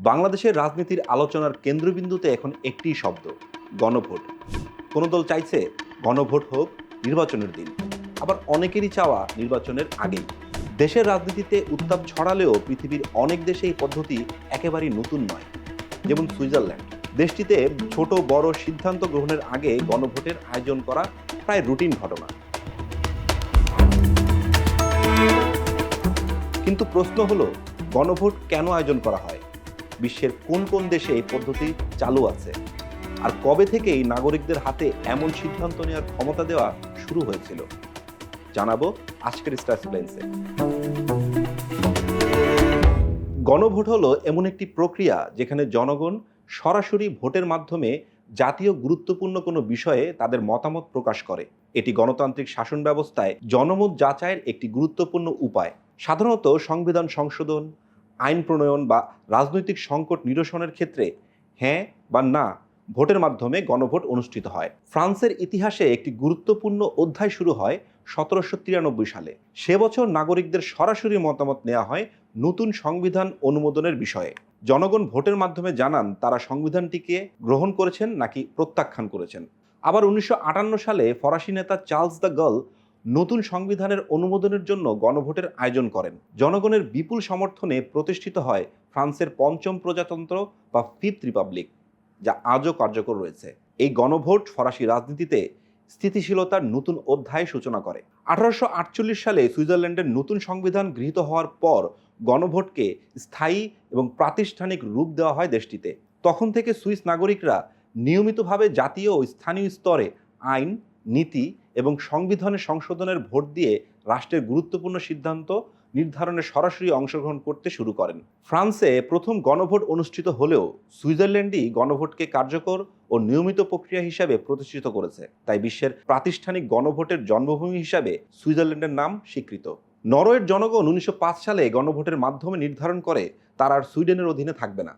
বাংলাদেশের রাজনীতির আলোচনার কেন্দ্রবিন্দুতে এখন একটি শব্দ, গণভোট। কোনো দল চাইছে গণভোট হোক, নির্বাচনের দিন। আবার অনেকেরই চাওয়া নির্বাচনের আগেই। দেশের রাজনীতিতে উত্তাপ ছড়ালেও পৃথিবীর অনেক দেশে এই পদ্ধতি একেবারেই নতুন নয়। যেমন সুইজারল্যান্ড। দেশটিতে ছোট, বড় সিদ্ধান্ত গ্রহণের আগে গণভোটের আয়োজন করা প্রায় রুটিন ঘটনা। কিন্তু প্রশ্ন হলো, গণভোট কেন আয়োজন করা হয়? বিশ্বের কোন কোন দেশে এই পদ্ধতি চালু আছে? আর কবে থেকে এই নাগরিকদের হাতে এমন সিদ্ধান্ত নেওয়ার ক্ষমতা দেওয়া শুরু হয়েছিল? জানাব আজকের স্টার সিলেন্সে গণভোট হলো এমন একটি প্রক্রিয়া যেখানে জনগণ সরাসরি ভোটের মাধ্যমে জাতীয় গুরুত্বপূর্ণ কোনো বিষয়ে তাদের মতামত প্রকাশ করে। এটি গণতান্ত্রিক শাসন ব্যবস্থায় জনমত যাচাইয়ের একটি গুরুত্বপূর্ণ উপায়। সাধারণত সংবিধান সংশোধন আইন প্রণয়ন বা রাজনৈতিক সংকট নিরসনের ক্ষেত্রে হ্যাঁ বা না ভোটের মাধ্যমে গণভোট অনুষ্ঠিত হয়। ফ্রান্সের ইতিহাসে একটি গুরুত্বপূর্ণ অধ্যায় শুরু হয় সতেরোশো তিরানব্বই সালে। সে বছর নাগরিকদের সরাসরি মতামত নেওয়া হয় নতুন সংবিধান অনুমোদনের বিষয়ে। জনগণ ভোটের মাধ্যমে জানান তারা সংবিধানটিকে গ্রহণ করেছেন নাকি প্রত্যাখ্যান করেছেন। আবার উনিশশো আটান্ন সালে ফরাসি নেতা চার্লস দ্য গার্ল নতুন সংবিধানের অনুমোদনের জন্য গণভোটের আয়োজন করেন। জনগণের বিপুল সমর্থনে প্রতিষ্ঠিত হয় ফ্রান্সের পঞ্চম প্রজাতন্ত্র বা ফিফথ রিপাবলিক, যা আজও কার্যকর রয়েছে। এই গণভোট ফরাসি রাজনীতিতে স্থিতিশীলতার নতুন অধ্যায় সূচনা করে। আঠারোশো আটচল্লিশ সালে সুইজারল্যান্ডের নতুন সংবিধান গৃহীত হওয়ার পর গণভোটকে স্থায়ী এবং প্রাতিষ্ঠানিক রূপ দেওয়া হয় দেশটিতে। তখন থেকে সুইস নাগরিকরা নিয়মিতভাবে জাতীয় ও স্থানীয় স্তরে আইন, নীতি এবং সংবিধানের সংশোধনের ভোট দিয়ে রাষ্ট্রের গুরুত্বপূর্ণ সিদ্ধান্ত নির্ধারণে সরাসরি অংশগ্রহণ করতে শুরু করেন। ফ্রান্সে প্রথম গণভোট অনুষ্ঠিত হলেও সুইজারল্যান্ডই গণভোটকে কার্যকর ও নিয়মিত প্রক্রিয়া হিসাবে প্রতিষ্ঠিত করেছে। তাই বিশ্বের প্রাতিষ্ঠানিক গণভোটের জন্মভূমি হিসাবে সুইজারল্যান্ডের নাম স্বীকৃত। নরওয়ের জনগণ উনিশশো পাঁচ সালে গণভোটের মাধ্যমে নির্ধারণ করে তারা আর সুইডেনের অধীনে থাকবে না।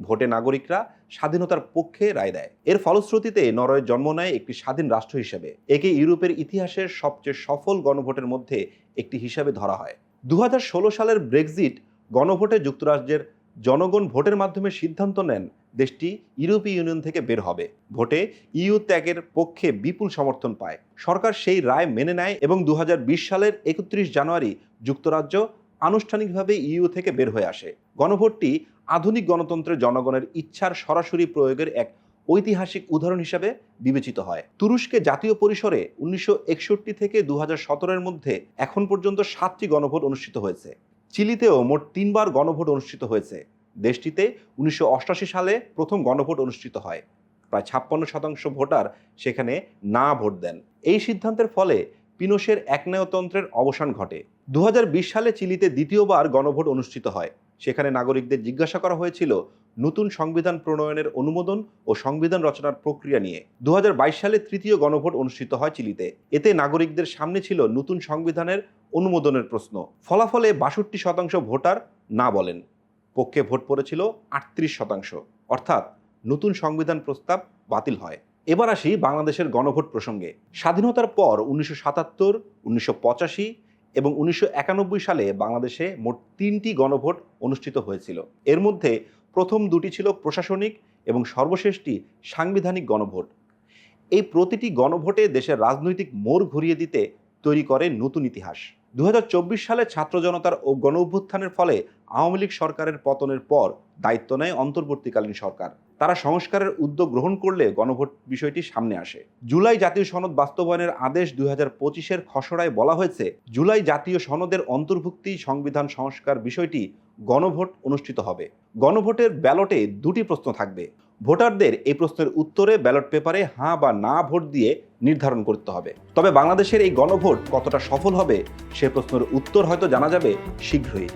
ভোটে নাগরিকরা স্বাধীনতার পক্ষে রায় দেয়। এর ফলশ্রুতিতে নরওয়ের জন্ম নেয় একটি স্বাধীন রাষ্ট্র হিসেবে। একে ইউরোপের ইতিহাসের সবচেয়ে সফল গণভোটের মধ্যে একটি হিসাবে ধরা হয়। দু হাজার ষোলো সালের ব্রেক্সিট গণভোটে যুক্তরাজ্যের জনগণ ভোটের মাধ্যমে সিদ্ধান্ত নেন দেশটি ইউরোপীয় ইউনিয়ন থেকে বের হবে। ভোটে ইউ ত্যাগের পক্ষে বিপুল সমর্থন পায়। সরকার সেই রায় মেনে নেয় এবং দু হাজার বিশ সালের একত্রিশ জানুয়ারি যুক্তরাজ্য আনুষ্ঠানিকভাবে ইইউ থেকে বের হয়ে আসে। গণভোটটি আধুনিক গণতন্ত্রের জনগণের ইচ্ছার সরাসরি প্রয়োগের এক ঐতিহাসিক উদাহরণ হিসাবে বিবেচিত হয়। তুরস্কে জাতীয় পরিসরে উনিশশো একষট্টি থেকে দু এর মধ্যে এখন পর্যন্ত সাতটি গণভোট অনুষ্ঠিত হয়েছে। চিলিতেও মোট তিনবার গণভোট অনুষ্ঠিত হয়েছে। দেশটিতে উনিশশো সালে প্রথম গণভোট অনুষ্ঠিত হয়। প্রায় ছাপ্পান্ন শতাংশ ভোটার সেখানে না ভোট দেন। এই সিদ্ধান্তের ফলে পিনোশের একনায়তন্ত্রের অবসান ঘটে। দু হাজার বিশ সালে চিলিতে দ্বিতীয়বার গণভোট অনুষ্ঠিত হয়। সেখানে নাগরিকদের জিজ্ঞাসা করা হয়েছিল নতুন সংবিধান প্রণয়নের অনুমোদন ও সংবিধান রচনার প্রক্রিয়া নিয়ে। দু হাজার বাইশ সালে তৃতীয় গণভোট অনুষ্ঠিত হয় চিলিতে। এতে নাগরিকদের সামনে ছিল নতুন সংবিধানের অনুমোদনের প্রশ্ন। ফলাফলে বাষট্টি শতাংশ ভোটার না বলেন। পক্ষে ভোট পড়েছিল আটত্রিশ শতাংশ। অর্থাৎ নতুন সংবিধান প্রস্তাব বাতিল হয়। এবার আসি বাংলাদেশের গণভোট প্রসঙ্গে। স্বাধীনতার পর উনিশশো সাতাত্তর, উনিশশো পঁচাশি এবং উনিশশো একানব্বই সালে বাংলাদেশে মোট তিনটি গণভোট অনুষ্ঠিত হয়েছিল। এর মধ্যে প্রথম দুটি ছিল প্রশাসনিক এবং সর্বশেষটি সাংবিধানিক গণভোট। এই প্রতিটি গণভোটে দেশের রাজনৈতিক মোড় ঘুরিয়ে দিতে তৈরি করে নতুন ইতিহাস। দুহাজার চব্বিশ সালে ছাত্র জনতার ও গণ অভ্যুত্থানের ফলে আওয়ামী লীগ সরকারের পতনের পর দায়িত্ব নেয় অন্তর্বর্তীকালীন সরকার। তারা সংস্কারের উদ্যোগ গ্রহণ করলে গণভোট বিষয়টি সামনে আসে। জুলাই জাতীয় সনদ বাস্তবায়নের আদেশ দুই হাজার পঁচিশের খসড়ায় বলা হয়েছে, জুলাই জাতীয় সনদের অন্তর্ভুক্তি সংবিধান সংস্কার বিষয়টি গণভোট অনুষ্ঠিত হবে। গণভোটের ব্যালটে দুটি প্রশ্ন থাকবে। ভোটারদের এই প্রশ্নের উত্তরে ব্যালট পেপারে হাঁ বা না ভোট দিয়ে নির্ধারণ করতে হবে। তবে বাংলাদেশের এই গণভোট কতটা সফল হবে, সে প্রশ্নের উত্তর হয়তো জানা যাবে শীঘ্রই।